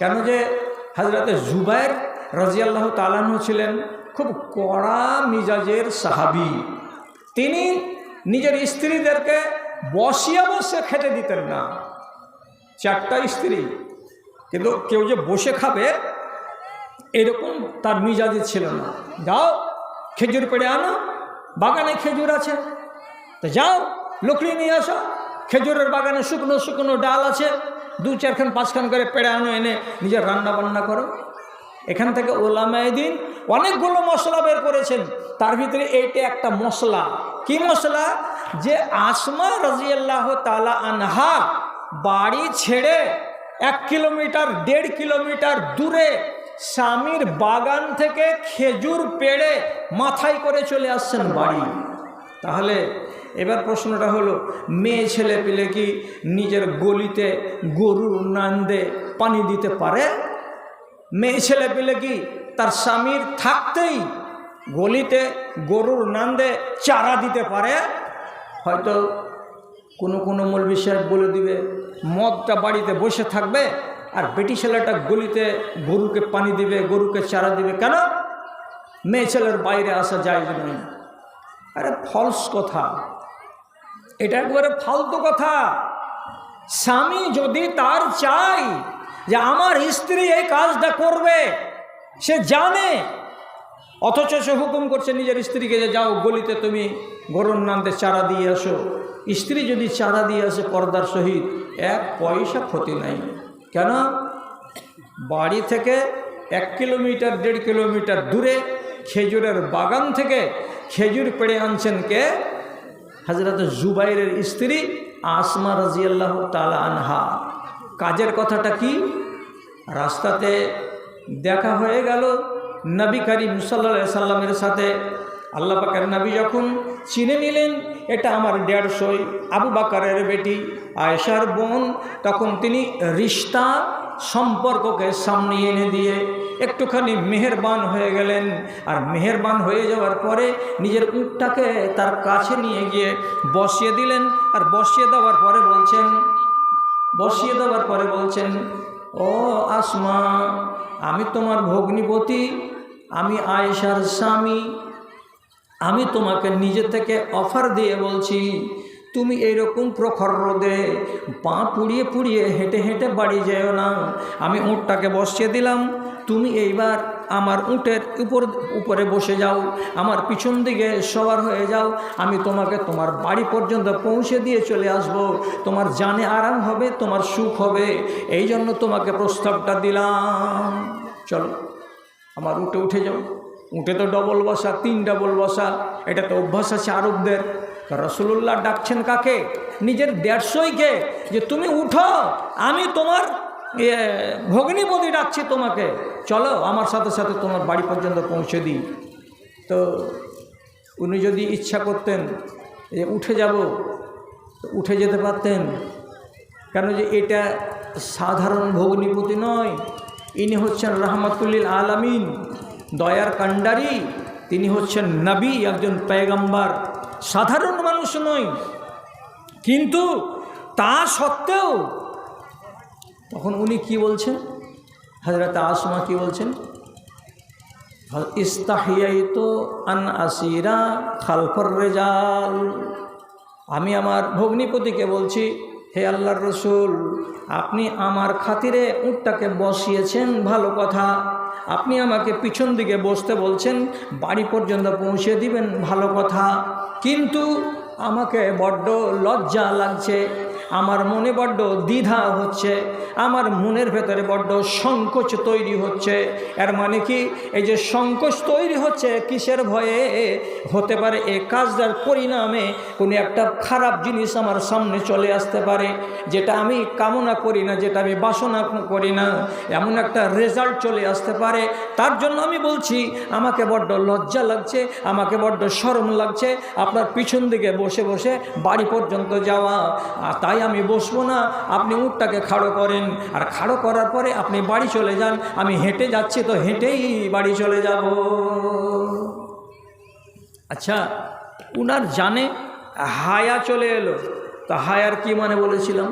কেন যে হাজরাতে জুবাইর রাজিয়াল্লাহ তালানহ ছিলেন খুব কড়া মিজাজের সাহাবি। তিনি নিজের স্ত্রীদেরকে বসিয়া বসে খেতে দিতেন না। চারটা স্ত্রী, কিন্তু কেউ যে বসে খাবে, এরকম তার মিজাজে ছিল না। যাও, খেজুর পেড়ে আনো, বাগানে খেজুর আছে। তো যাও, লকড়ি নিয়ে আসো, খেজুরের বাগানে শুকনো শুকনো ডাল আছে। দু চারখান, পাঁচখান করে পেড়ে আনো এনে নিজের রান্না বান্না করো। এখান থেকে ওলামায়দিন অনেকগুলো মশলা বের করেছেন। তার ভিতরে এইটা একটা মশলা। কি মশলা? যে আসমা রাজিয়াল্লাহ তালা আনহা বাড়ি ছেড়ে এক কিলোমিটার, দেড় কিলোমিটার দূরে স্বামীর বাগান থেকে খেজুর পেড়ে মাথায় করে চলে আসছেন বাড়ি। তাহলে এবার প্রশ্নটা হলো, মেয়ে ছেলে পেলে কি নিজের গলিতে গরুর নান্দে পানি দিতে পারে? মেয়ে ছেলে পেলে কি তার স্বামীর থাকতেই গলিতে গরুর নান্দে চারা দিতে পারে? হয়তো কোনো কোনো মৌলবি সাহেব বলে দিবে, মদটা বাড়িতে বসে থাকবে আর বেটি ছেলেটা গলিতে গরুকে পানি দিবে, গরুকে চারা দিবে কেন? মেয়ে ছেলের বাইরে আসা যায় নয় আরে ফলস কথা। এটা একবারে ফালতু কথা। স্বামী যদি তার চাই যে আমার স্ত্রী এই কাজটা করবে, সে জানে। অথচ সে হুকুম করছে নিজের স্ত্রীকে যে যাও গলিতে তুমি গরুর নামতে চারা দিয়ে আসো। স্ত্রী যদি চারা দিয়ে আসে পর্দার সহিত, এক পয়সা ক্ষতি নাই। কেন? বাড়ি থেকে এক কিলোমিটার, দেড় কিলোমিটার দূরে খেজুরের বাগান থেকে খেজুর পেড়ে আনছেন কে? হাজরত জুবাইরের স্ত্রী আসমা রাজিয়াল্লাহ তালা আনহা। কাজের কথাটা কি? রাস্তাতে দেখা হয়ে গেল নবী করিম সাল্লা সাল্লামের সাথে। আল্লাহ পাকের নবী যখন চিনে নিলেন, এটা আমার দেড়শোই আবু বাকারের বেটি আয়েশার বোন। তখন তিনি রিস্তা সম্পর্ককে সামনে এনে দিয়ে একটুখানি মেহেরবান হয়ে গেলেন। আর মেহেরবান হয়ে যাওয়ার পরে নিজের উটটাকে তার কাছে নিয়ে গিয়ে বসিয়ে দিলেন। আর বসিয়ে দেওয়ার পরে বলছেন, বসিয়ে দেওয়ার পরে বলছেন, ও আসমা, আমি তোমার ভগ্নিপতি, আমি আয়েশার স্বামী, আমি তোমাকে নিজে থেকে অফার দিয়ে বলছি তুমি এইরকম প্রখর রোদে পা পুড়িয়ে পুড়িয়ে হেঁটে হেঁটে বাড়ি যেও না। আমি উঁটটাকে বসিয়ে দিলাম। তুমি এইবার আমার উঁটের উপর, উপরে বসে যাও। আমার পিছন দিকে সবার হয়ে যাও। আমি তোমাকে তোমার বাড়ি পর্যন্ত পৌঁছে দিয়ে চলে আসব। তোমার জানে আরাম হবে, তোমার সুখ হবে। এই জন্য তোমাকে প্রস্তাবটা দিলাম। চলো, আমার উঠে উঠে যাও। উঠে তো ডবল বসা, তিন ডবল বসা। এটা তো অভ্যাস আছে আরবদের। রসুল্লাহ ডাকছেন কাকে? নিজের দেড়শোইকে, যে তুমি উঠো, আমি তোমার ভগ্নিপতি ডাকছি তোমাকে। চলো, আমার সাথে সাথে তোমার বাড়ি পর্যন্ত পৌঁছে দিই। তো উনি যদি ইচ্ছা করতেন যে উঠে যাব উঠে যেতে পারতেন। কেন যে এটা সাধারণ ভগ্নিপতি নয়, ইনি হচ্ছেন রহমতুল্লিল আলামিন, দয়ার কাণ্ডারি, তিনি হচ্ছেন নবী, একজন পেগম্বার সাধারণ মানুষ নয়। কিন্তু তা সত্ত্বেও তখন উনি কি বলছেন? হাজরত আসমা কি বলছেন? ইস্তাহিয়াইতো আন আসিরা খালফর রেজাল। আমি আমার ভগ্নিপতিকে বলছি, হে আল্লাহর রসুল, আপনি আমার খাতিরে উটটাকে বসিয়েছেন, ভালো কথা। আপনি আমাকে পিছন দিকে বসতে বলছেন, বাড়ি পর্যন্ত পৌঁছে দিবেন, ভালো কথা। কিন্তু আমাকে বড্ড লজ্জা লাগছে। আমার মনে বড্ড দ্বিধা হচ্ছে, আমার মনের ভেতরে বড্ড সংকোচ তৈরি হচ্ছে। এর মানে কি? এই যে সংকোচ তৈরি হচ্ছে কিসের ভয়ে? হতে পারে এ কাজটার পরিণামে কোনো একটা খারাপ জিনিস আমার সামনে চলে আসতে পারে, যেটা আমি কামনা করি না, যেটা আমি বাসনা করি না, এমন একটা রেজাল্ট চলে আসতে পারে। তার জন্য আমি বলছি, আমাকে বড্ড লজ্জা লাগছে, আমাকে বড্ড শরম লাগছে, আপনার পিছন দিকে বসে বসে বাড়ি পর্যন্ত যাওয়া। তাই আমি বসবো না, আপনি উঠটাকে খাড়ো করেন। আর খাড়ো করার পরে আপনি বাড়ি চলে যান, আমি হেঁটে যাচ্ছি, তো হেঁটেই বাড়ি চলে যাব। আচ্ছা উনার জানে হায়া চলে এলো। তা হায়ার কি মানে বলেছিলাম?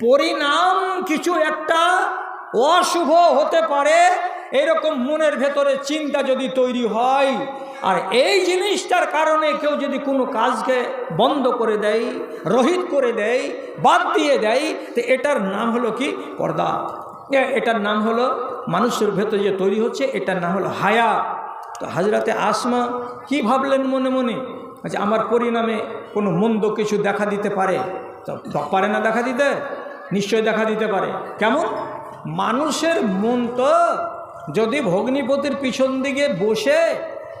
পরিণাম কিছু একটা অশুভ হতে পারে, এরকম মনের ভেতরে চিন্তা যদি তৈরি হয় আর এই জিনিসটার কারণে কেউ যদি কোনো কাজকে বন্ধ করে দেয়, রহিত করে দেয়, বাদ দিয়ে দেয়, তো এটার নাম হলো কি? পর্দা। এটার নাম হলো মানুষের ভেতরে যে তৈরি হচ্ছে, এটার নাম হলো হায়া। তো হাজরাতে আসমা কি ভাবলেন মনে মনে? আচ্ছা আমার পরিণামে কোনো মন্দ কিছু দেখা দিতে পারে? তো পারে না দেখা দিতে? নিশ্চয় দেখা দিতে পারে। কেমন? মানুষের মন তো যদি ভগ্নিপতির পিছন দিকে বসে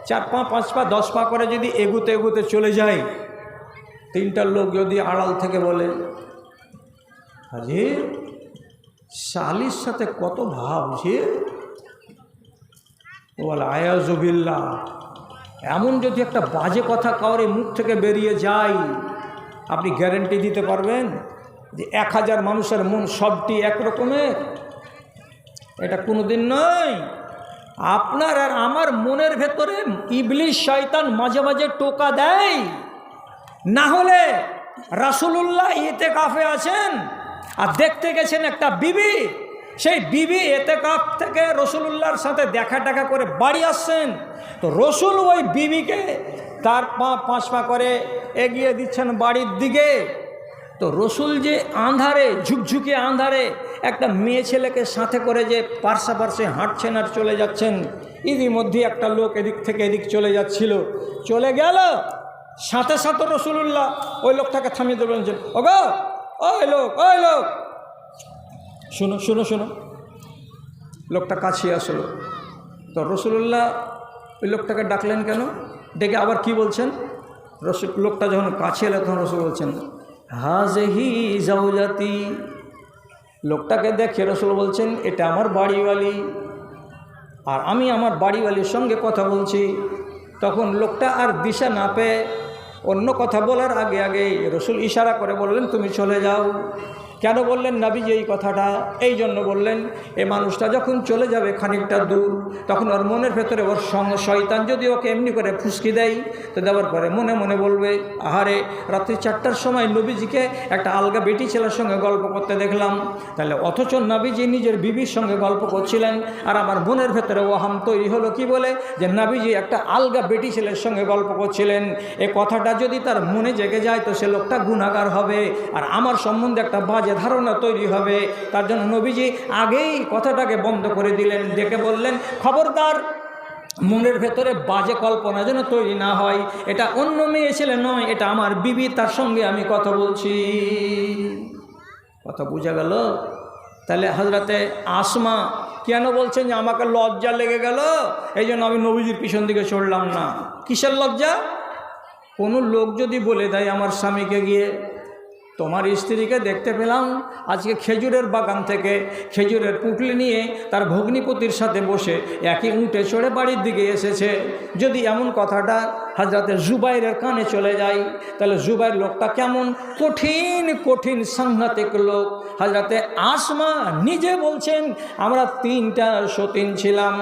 চার পা, পাঁচ পা, দশ পা করে যদি এগুতে এগুতে চলে যায়, তিনটা লোক যদি আড়াল থেকে বলে হাজির শালির সাথে কত ভাব যে? ও বলে আয়াজবিল্লা এমন যদি একটা বাজে কথা কাউরে মুখ থেকে বেরিয়ে যায়, আপনি গ্যারেন্টি দিতে পারবেন যে এক হাজার মানুষের মন সবটি একরকমের? এটা কোনো দিন নয়। আপনার আর আমার মনের ভেতরে ইবলিশ শয়তান মাঝে মাঝে টোকা দেয়। না হলে রাসুলুল্লাহ এতে কাফে আছেন আর দেখতে গেছেন একটা বিবি। সেই বিবি এতে কাপ থেকে রসুলুল্লাহর সাথে দেখা টাকা করে বাড়ি আসছেন। তো রসুল ওই বিবিকে তার পাঁচ পা করে এগিয়ে দিচ্ছেন বাড়ির দিকে। তো রসুল যে আন্ধারে, ঝুকঝুকে আন্ধারে একটা মেয়ে ছেলেকে সাথে করে যে পার্শ্বা পার্শ্বে হাঁটছেন আর চলে যাচ্ছেন, ইতিমধ্যে একটা লোক এদিক থেকে এদিক চলে যাচ্ছিল। চলে গেল। সাথে সাথে রসুল্লাহ ওই লোকটাকে থামিয়ে দেবেন যে, ওগো, ওই লোক ওই লোক। শুনো শুনো শুনো। লোকটা কাছে আসলো। তো রসুল্লাহ ওই লোকটাকে ডাকলেন কেন? ডেকে আবার কি বলছেন? রসুল, লোকটা যখন কাছে এলো তখন রসুল বলছেন হাজহি জাউজাতি। লোকটাকে দেখে রসুল বলছেন, এটা আমার বাড়িওয়ালি। আর আমি আমার বাড়িওয়ালির সঙ্গে কথা বলছি। তখন লোকটা আর দিশা না পেয়ে অন্য কথা বলার আগে আগে রসুল ইশারা করে বললেন, তুমি চলে যাও। কেন বললেন নাবিজি এই কথাটা? এই জন্য বললেন, এ মানুষটা যখন চলে যাবে খানিকটা দূর, তখন ওর মনের ভেতরে ওর সঙ্গ শয়তান যদি ওকে এমনি করে ফুসকি দেয়, তো দেওয়ার পরে মনে মনে বলবে, আহারে, রাত্রি চারটার সময় নবীজিকে একটা আলগা বেটি ছেলের সঙ্গে গল্প করতে দেখলাম। তাহলে অথচ নাবিজি নিজের বিবির সঙ্গে গল্প করছিলেন, আর আমার মনের ভেতরে ওহাম তৈরি হলো কি বলে? যে নাবিজি একটা আলগা বেটি ছেলের সঙ্গে গল্প করছিলেন। এ কথাটা যদি তার মনে জেগে যায়, তো সে লোকটা গুণাগার হবে। আর আমার সম্বন্ধে একটা বাজে ধারণা তৈরি হবে, তার জন্য নবীজি আগেই কথাটাকে বন্ধ করে দিলেন, ডেকে বললেন, খবরদার, মনের ভেতরে বাজে কল্পনা যেন তৈরি না হয়। এটা অন্য মেয়ে ছেলে নয়, এটা আমার বিবি, তার সঙ্গে আমি কথা বলছি। কথা বোঝা গেল? তাহলে হজরতে আসমা কেন বলছেন যে আমাকে লজ্জা লেগে গেল? এই জন্য আমি নবীজির পিছন দিকে চড়লাম না। কিসের লজ্জা? কোনো লোক যদি বলে দেয় আমার স্বামীকে গিয়ে তোমার স্ত্রীকে দেখতে পেলাম। আজকে খেজুরের বাগান থেকে খেজুরের পুটলি নিয়ে তার ভগ্নিপতির সাথে বসে একই উঁটে চড়ে বাড়ির দিকে এসেছে। যদি এমন কথাটা হাজরাতে জুবাইরের কানে চলে যায় তাহলে জুবাইর লোকটা কেমন? কঠিন কঠিন সাংঘাতিক লোক। হাজরাতে আসমা নিজে বলছেন, আমরা তিনটা সতীন ছিলাম।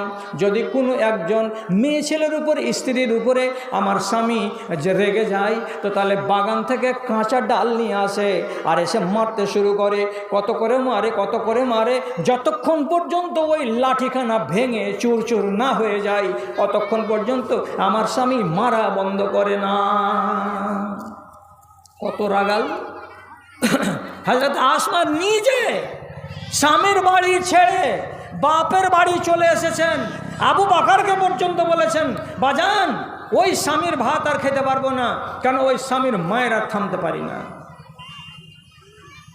যদি কোনো একজন মেয়ে ছেলের উপর, স্ত্রীর উপরে আমার স্বামী যে রেগে যায়, তো তাহলে বাগান থেকে কাঁচা ডাল নিয়ে আসে আর এসে মারতে শুরু করে। কত করে মারে, কত করে মারে, যতক্ষণ পর্যন্ত ওই লাঠিখানা ভেঙে চুর চুর না হয়ে যায়, ততক্ষণ পর্যন্ত আমার স্বামী মারা বন্ধ করে না। কত রাগাল। হজরত আসমা নিজে স্বামীর বাড়ি ছেড়ে বাপের বাড়ি চলে এসেছেন। আবু বাকারকে পর্যন্ত বলেছেন, বাজান, ওই স্বামীর ভাত আর খেতে পারব না, কেন ওই স্বামীর মায়ের আর থামতে পারি না।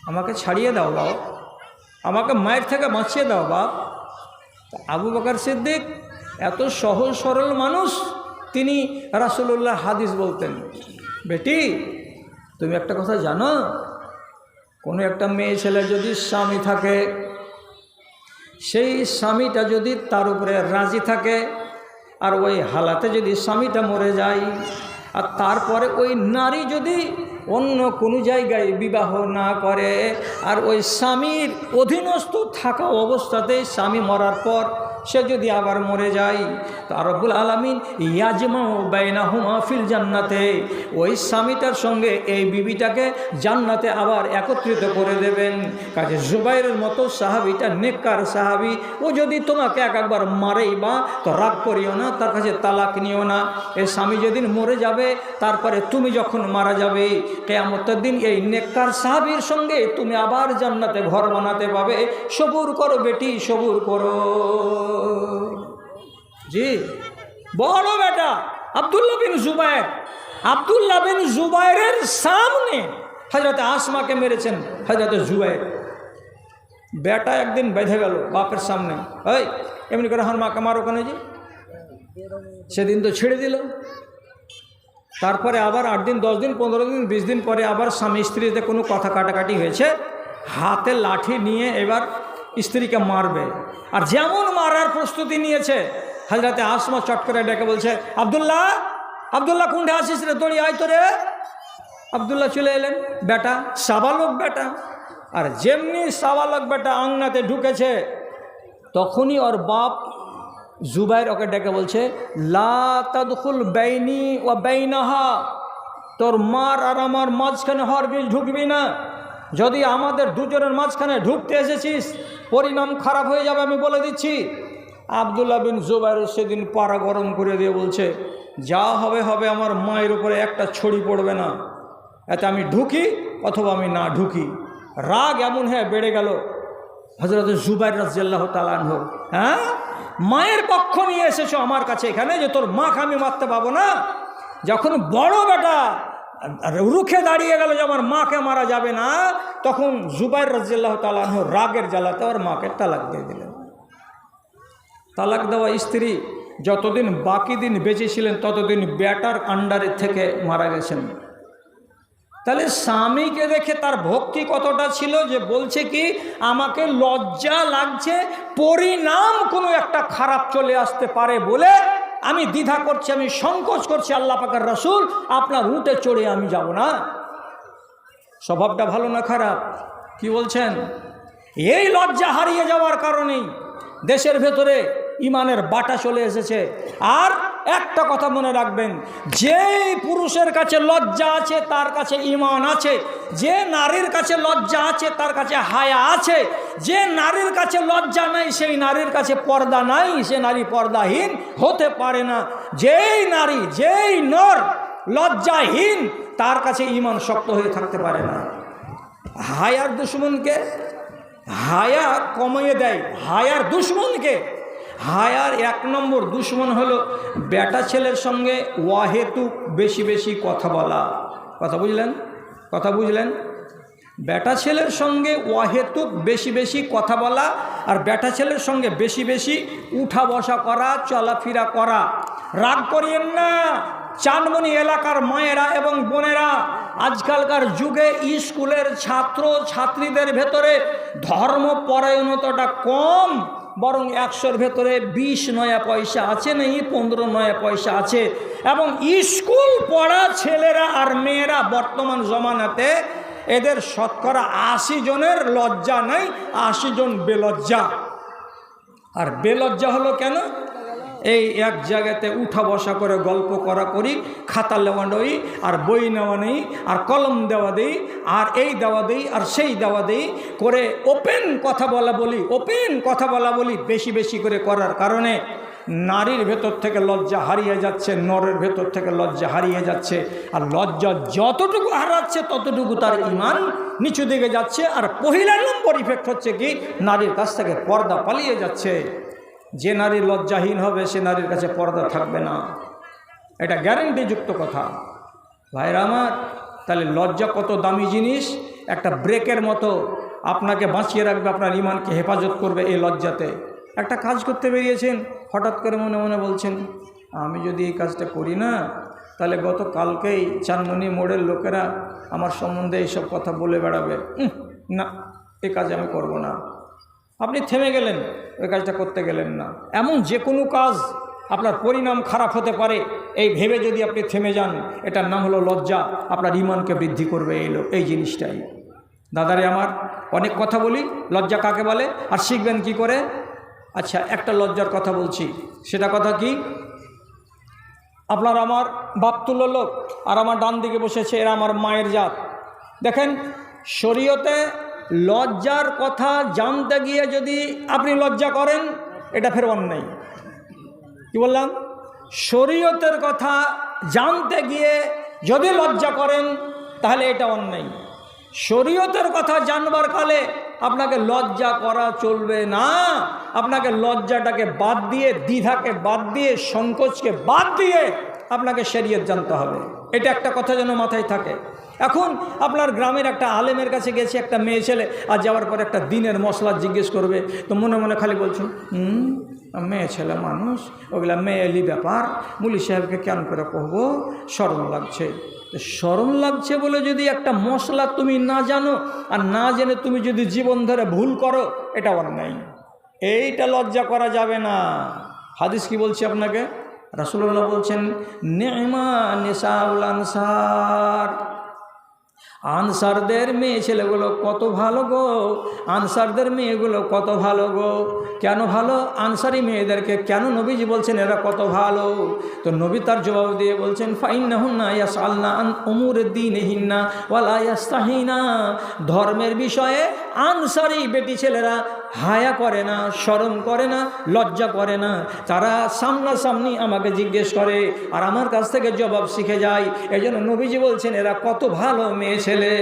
আমাকে ছাড়িয়ে দাও বাপ। আমাকে মায়ের থেকে বাঁচিয়ে দাও বাপ। আবু বাকার সিদ্দিক এত সহজ সরল মানুষ তিনি রাসুল্লাহ হাদিস বলতেন, বেটি, তুমি একটা কথা জানো? কোনো একটা মেয়ে ছেলে যদি স্বামী থাকে, সেই স্বামীটা যদি তার উপরে রাজি থাকে, আর ওই হালাতে যদি স্বামীটা মরে যায়, আর তারপরে ওই নারী যদি অন্য কোনো জায়গায় বিবাহ না করে, আর ওই স্বামীর অধীনস্থ থাকা অবস্থাতেই স্বামী মরার পর সে যদি আবার মরে যায়, তো তা রব্বুল আলমিন ইয়াজমা বাইনা হুমা ফিল জান্নাতে, ওই স্বামীটার সঙ্গে এই বিবিটাকে জান্নাতে আবার একত্রিত করে দেবেন। কাজে জুবাইরের মতো সাহাবিটা নেককার সাহাবি, ও যদি তোমাকে এক একবার মারেই বা, তো রাগ করিও না, তার কাছে তালাক নিও না। এই স্বামী যেদিন মরে যাবে, তারপরে তুমি যখন মারা যাবে, কেয়ামতের দিন এই নেককার সাহাবির সঙ্গে তুমি আবার জান্নাতে ঘর বানাতে পাবে। সবুর করো বেটি, সবুর করো। জি। বড় বেটা, আবদুল্লাহ বিন জুবায়ের। আবদুল্লাহ বিন জুবায়ের সামনে হজরত আসমাকে মেরেছেন হজরত জুবায়ের। বেটা একদিন বেঁধে গেল বাপের সামনে। ওই এমনি করে হার মাকে মারো কেন যে সেদিন তো ছেড়ে দিল। তারপরে আবার আট দিন, দশ দিন, পনেরো দিন, বিশ দিন পরে আবার স্বামী স্ত্রীতে কোনো কথা কাটাকাটি হয়েছে, হাতে লাঠি নিয়ে এবার স্ত্রীকে মারবে। আর যেমন মারার প্রস্তুতি নিয়েছে হাজরাতে আসমা চট করে ডেকে বলছে, আবদুল্লাহ আবদুল্লাহ কুণ্ঠে আসিস রে? দড়ি আয় তো রে আবদুল্লাহ চলে এলেন। বেটা, সাবালক বেটা, আর যেমনি সাবালক বেটা আংনাতে ঢুকেছে, তখনই ওর বাপ জুবাইর ওকে ডেকে বলছে, লা বেইনি ও বেইনাহা, তোর মার আর আমার মাঝখানে হর হরগিজ ঢুকবি না। যদি আমাদের দুজনের মাঝখানে ঢুকতে এসেছিস, পরিণাম খারাপ হয়ে যাবে আমি বলে দিচ্ছি। আবদুল্লাহ বিন জুবাইর সেদিন পাড়া গরম করে দিয়ে বলছে, যা হবে হবে, আমার মায়ের উপরে একটা ছড়ি পড়বে না। এতে আমি ঢুকি অথবা আমি না ঢুকি। রাগ এমন হ্যাঁ বেড়ে গেল। হজরত জুবাইর রাজিয়াল্লাহ তালান হোক হ্যাঁ? মায়ের পক্ষ নিয়ে এসেছ আমার কাছে এখানে যে তোর মাকে আমি মারতে পাবো না? যখন বড় বেটা রুখে দাঁড়িয়ে গেল যে আমার মাকে মারা যাবে না, তখন জুবাইর রাজিয়াল্লাহ তালাহ রাগের জ্বালাতে ওর মাকে তালাক দিয়ে দিলেন। তালাক দেওয়া স্ত্রী যতদিন বাকি দিন বেঁচে ছিলেন, ততদিন ব্যাটার আন্ডারে থেকে মারা গেছেন। তাহলে স্বামীকে দেখে তার ভক্তি কতটা ছিল যে বলছে কি, আমাকে লজ্জা লাগছে, পরিণাম কোনো একটা খারাপ চলে আসতে পারে বলে আমি দ্বিধা করছি, আমি সংকোচ করছি, আল্লাহ পাকের রসুল, আপনার রুটে চড়ে আমি যাব না। স্বভাবটা ভালো না খারাপ? কি বলছেন? এই লজ্জা হারিয়ে যাওয়ার কারণেই দেশের ভেতরে ইমানের বাটা চলে এসেছে। আর একটা কথা মনে রাখবেন যে পুরুষের কাছে লজ্জা আছে, তার কাছে ইমান আছে। যে নারীর কাছে লজ্জা আছে, তার কাছে হায়া আছে। যে নারীর কাছে লজ্জা নাই, সেই নারীর কাছে পর্দা নাই। সে নারী পর্দাহীন হতে পারে না। যেই নারী, যেই নর লজ্জাহীন, তার কাছে ইমান শক্ত হয়ে থাকতে পারে না। হায়ার দুশ্মনকে হায়া কমিয়ে দেয়। হায়ার দুশ্মনকে হায়ার এক নম্বর দুশ্মন হলো বেটা ছেলের সঙ্গে ওয়াহেতু বেশি বেশি কথা বলা। কথা বুঝলেন? কথা বুঝলেন? বেটা ছেলের সঙ্গে ওয়াহেতুক বেশি বেশি কথা বলা আর বেটা ছেলের সঙ্গে বেশি বেশি উঠা বসা করা, চলাফেরা করা। রাগ করিয়েন না, চানমনি এলাকার মায়েরা এবং বোনেরা, আজকালকার যুগে স্কুলের ছাত্র ছাত্রীদের ভেতরে ধর্মপরায়ণতাটা কম। বরং একশোর ভেতরে বিশ নয়া পয়সা আছে নেই, পনেরো নয়া পয়সা আছে। এবং স্কুল পড়া ছেলেরা আর মেয়েরা বর্তমান জমানাতে এদের শতকরা আশি জনের লজ্জা নাই, আশি জন বেলজ্জা। আর বেলজ্জা হলো কেন? এই এক জায়গাতে উঠা বসা করে গল্প করা করি, খাতা নেওয়া নেই, আর বই নেওয়া নেই, আর কলম দেওয়া দেই, আর এই দেওয়া দেই, আর সেই দেওয়া দেই, করে ওপেন কথা বলা বলি, ওপেন কথা বলা বলি, বেশি বেশি করে করার কারণে নারীর ভেতর থেকে লজ্জা হারিয়ে যাচ্ছে, নরের ভেতর থেকে লজ্জা হারিয়ে যাচ্ছে, আর লজ্জা যতটুকু হারাচ্ছে, ততটুকু তার ইমান নিচু দিকে যাচ্ছে, আর পহিলা নম্বর ইফেক্ট হচ্ছে কি, নারীর কাছ থেকে পর্দা পালিয়ে যাচ্ছে। যে নারী লজ্জাহীন হবে, সে নারীর কাছে পর্দা থাকবে না। এটা গ্যারেন্টিযুক্ত কথা। ভাইরা আমার, তাহলে লজ্জা কত দামি জিনিস? একটা ব্রেকের মতো আপনাকে বাঁচিয়ে রাখবে, আপনার ইমানকে হেফাজত করবে এই লজ্জাতে। একটা কাজ করতে বেরিয়েছেন, হঠাৎ করে মনে মনে বলছেন, আমি যদি এই কাজটা করি না, তাহলে গত কালকেই চানমনি মোড়ের লোকেরা আমার সম্বন্ধে এইসব কথা বলে বেড়াবে। না এই কাজ আমি করব না। আপনি থেমে গেলেন, ওই কাজটা করতে গেলেন না। এমন যে কোনো কাজ আপনার পরিণাম খারাপ হতে পারে, এই ভেবে যদি আপনি থেমে যান, এটার নাম হলো লজ্জা, আপনার ইমানকে বৃদ্ধি করবে এই লো- এই জিনিসটাই। দাদারে আমার অনেক কথা বলি, লজ্জা কাকে বলে, আর শিখবেন কি করে? আচ্ছা একটা লজ্জার কথা বলছি, সেটা কথা কি? আপনার আমার বাপ তুলো লোক, আর আমার ডান দিকে বসেছে, এরা আমার মায়ের জাত। দেখেন, শরীয়তে লজ্জার কথা জানতে গিয়ে যদি আপনি লজ্জা করেন, এটা ফের অন্যায়। কি বললাম? শরীয়তের কথা জানতে গিয়ে যদি লজ্জা করেন, তাহলে এটা অন্যায়। শরীয়তের কথা জানবার কালে আপনাকে লজ্জা করা চলবে না। আপনাকে লজ্জাটাকে বাদ দিয়ে, দ্বিধাকে বাদ দিয়ে, সংকোচকে বাদ দিয়ে আপনাকে শরীয়ত জানতে হবে। এটা একটা কথা যেন মাথায় থাকে। এখন আপনার গ্রামের একটা আলেমের কাছে গেছে একটা মেয়ে ছেলে, আর যাওয়ার পর একটা দিনের মশলা জিজ্ঞেস করবে। তো মনে মনে খালি বলছো, হুম, মেয়ে ছেলে মানুষ, ওগুলা মেয়েলি ব্যাপার। মুলি সাহেবকে কেন করে কহবো? সরম লাগছে। সরম লাগছে বলে যদি একটা মশলা তুমি না জানো, আর না জেনে তুমি যদি জীবন ধরে ভুল করো, এটা অন্যায় এইটা লজ্জা করা যাবে না। হাদিস কি বলছি আপনাকে? রাসুল্লাহ বলছেন, নেমা নেশাউল আনসার। আনসারদের মেয়ে ছেলেগুলো কত ভালো গো, আনসারদের মেয়েগুলো কত ভালো গো। কেন ভালো? আনসারি মেয়েদেরকে কেন নবীজি বলছেন এরা কত ভালো? তো নবী তার জবাব দিয়ে বলছেন ফাইন না হুন্না ইয়াস আল্লাহ অমুর দিন হিন্না ওয়ালা ইয়াস্তাহিনা। ধর্মের বিষয়ে আনসারি বেটি ছেলেরা হায়া করে না স্মরণ করে না, লজ্জা করে না। তারা সামনাসামনি আমাকে জিজ্ঞেস করে, আর আমার কাছ থেকে জবাব শিখে যায়। এই জন্য নবীজি বলছেন, এরা কত ভালো মেয়ে ছেলে।